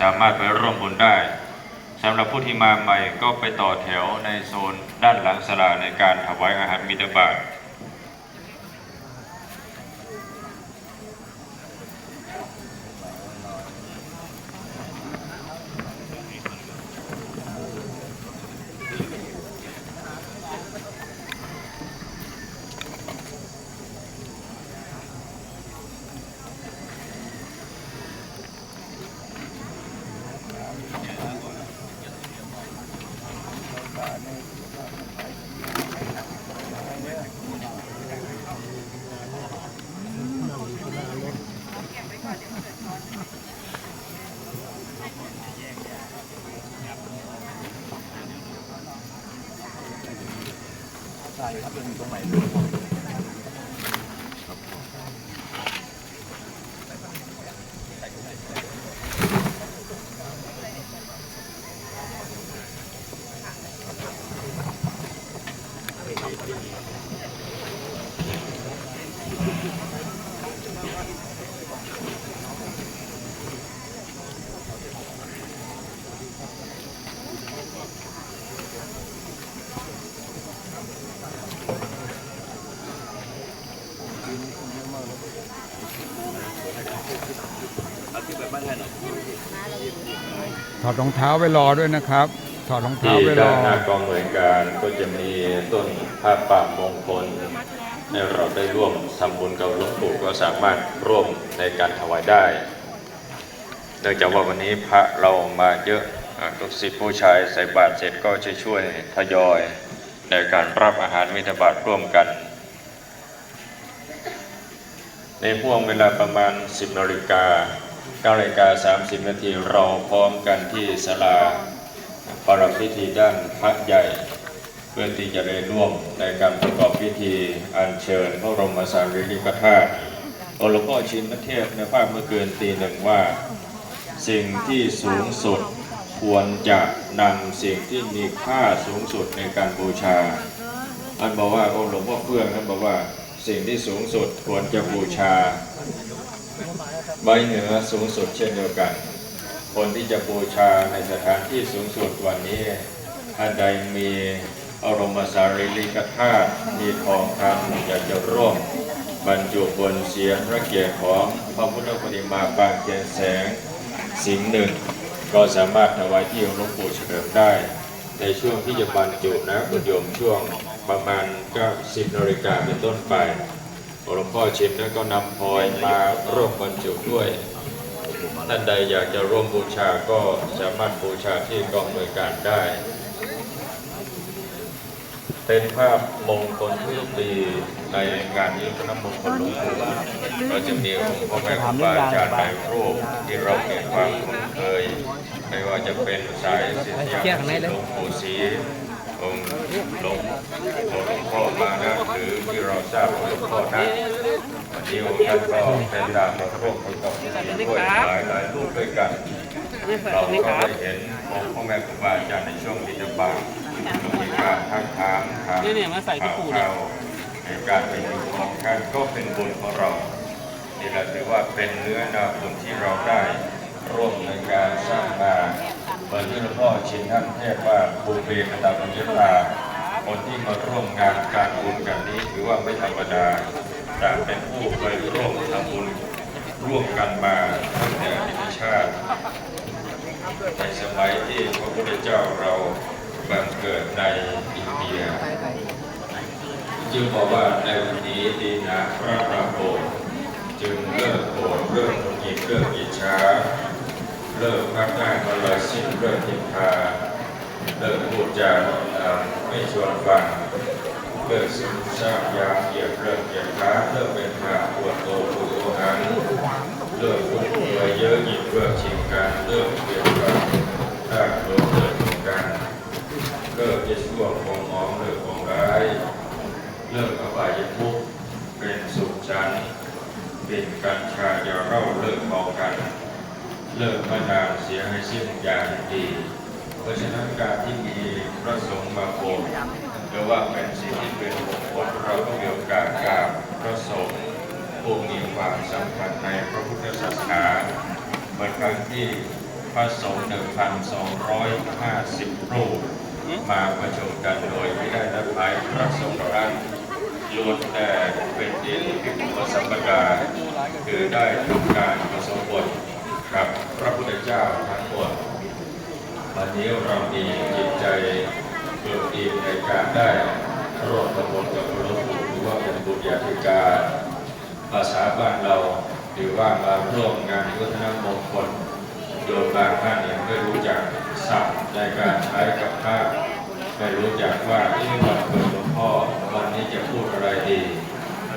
สามารถไปร่วมบุญได้สำหรับผู้ที่มาใหม่ก็ไปต่อแถวในโซนด้านหลังศาลาในการถวายอาหารมิตรบา ต ถอดรองเท้าไว้รอด้วยนะครับ ถอดรองเท้าที่ไว้รด้านหน้ากองหน่วยการก็จะมีต้นผ้าป่ามงคลให้เราได้ร่วมทำบุญกับหลวงปู่ก็สามารถร่วมในการถวายได้เนื่องจากว่าวันนี้พระเรามาเยอะอ่าทุกศิษย์ผู้ชายใส่บาตรเสร็จก็จะช่วยทยอย ในการรับอาหารมิถบาตร่วมกัน ในห่วงเวลาประมาณ 10นาฬิกา 9นาฬิกา30 นาทีเราพร้อมกันที่ศาลาประรำพิธีด้านพระใหญ่ เพื่อที่จะได้ร่วมในการประกอบพิธีอัญเชิญพระบรมสารีริกธาตุองค์หลวงพ่อชินเทพในภาพเมื่อเกินตีหนึ่งว่า สิ่งที่สูงสุดควรจะนำสิ่งที่มีค่าสูงสุดในการบูชาอันบอกว่าองค์หลวงพ่อเฟื่องท่านบอกว่า สิ่งที่สูงสุดควรจะบูชา ใบเหนือสูงสุดเช่นเดียวกัน คนที่จะบูชาในสถานที่สูงสุดวันนี้ท่านใดมีอารมสารีริกธาตุมีทองคำอยากจะร่วมบรรจุบนเสียงพระเกียรติของพระพุทธปฏิมาปางเทียนแสงสิ่งหนึ่ง ก็สามารถถวายที่หลวงปู่เฉลิมได้ ในช่วงที่จะบรรจุนะคุณโยมช่วงประมาณก็สิบนาฬิกาเป็นต้นไปหลวงพ่อชินนั้นก็นำพลอยมาร่วมบรรจุด้วย ท่านใดอยากจะร่วมบูชาก็สามารถบูชาที่กองหน่วยการได้ เป็นภาพมงคลทุกปีในงานนี้พระมงคลหลวงปู่ก็จะมีองค์พ่อแม่ครูบาอาจารย์ในรูปที่เรามีความคุ้นเคย ไม่ว่าจะเป็นสายศิษยานุศิษย์หลวงปู่ศรีองค์หลวงหลวงพ่อมานะหรือที่เราทราบหลวงพ่อนะวันนี้องค์ท่านก็เป็นดาวประโรคประกอบพิธีด้วยหลายหลายรูปด้วยกันเราก็ได้เห็นองค์พ่อแม่ครูบาอาจารย์ในช่วงบิณฑบาตมีการทักทามถามเนี่เนี่ยมาใส่ที่ปูเนี่ยข่าในการเป็นอยู่ของท่านก็เป็นบุญของเรานี่แหละถือว่าเป็นเนื้อนาบุญที่เราได้ร่วมในการ ท่านเทศว่าบุญเบกตาบุญยตาคนที่มาร่วมงานการบุญกันนี้ถือว่าไม่ธรรมดา แต่เป็นผู้เคยร่วมทำบุญร่วมกันมาตั้งแต่อดีตชาติ ในสมัยที่พระพุทธเจ้าเราบังเกิดในอินเดียจึงบอกว่าในวันนี้ดีนะพระปราโมทจึงเลิกโกรธเลิกหยิบเลิกอิจฉา เลิกพักหน้ามาลายสิ้นเลิกทิพาเลิกพูดจาไม่ชวนฟังเลิกซึมซาบยาเหยียดเลิกเหยียดขาเลิกเป็นขาปวดโตปวดโอหังเลิกฟุ่มเฟือยเยอะหยิบเลิกชิงการเลิกเกี่ยวกับถ้าโดนเลิกของการเลิกจะช่วงของมองเลิกของร้ายเลิกอบายทุกเป็นสุขสันเป็นกัญชาอย่าเล่าเลิกเมากัน เลิกมานาเสียให้สิ้นอย่างดี เพราะฉะนั้นการที่มีพระสงฆ์มาโปรดหรือว่าเป็นสิ่งที่เป็นมงคลเราต้องมีโอกาสกราบพระสงฆ์ผู้มีความสำคัญในพระพุทธศาสนาเหมือนครั้งที่พระสงฆ์1,250รูปมาประชุมกันโดยไม่ได้นัดหมายพระสงฆ์นั้นล้วนแต่เป็นเดชพิคุสัมปดาคือได้ทำการประสมบท กับพระพุทธเจ้าทั้งหมดวันนี้เรามีจิตใจเกิดดีในการได้ร่วมประมวลกับหลวงปู่ถือว่าเป็นบุญญาธิการภาษาบ้านเราหรือว่ามาร่วมงานวัฒนมงคลโยมบางท่านยังไม่รู้จักศัพท์ในการใช้กับข้าไม่รู้จักว่าที่วันเกิดหลวงพ่อวันนี้จะพูดอะไรดี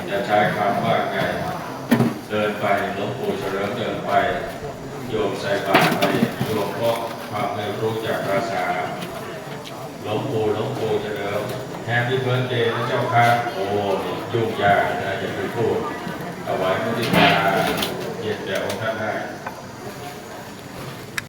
จะใช้คำว่าไง เดินไปหลวงปู่เฉลิมเดินไป โยมใส่บาตรไปโยมก็ความไม่รู้จักภาษาหลวงปู่หลวงปู่เฉลิมแฮปปี้เบิร์ดเดย์นะเจ้าค่ะโอ้ยุ่งยากนะอย่าไปพูดเอาไว้มุทิตาเย็นแต่องค์ท่านได้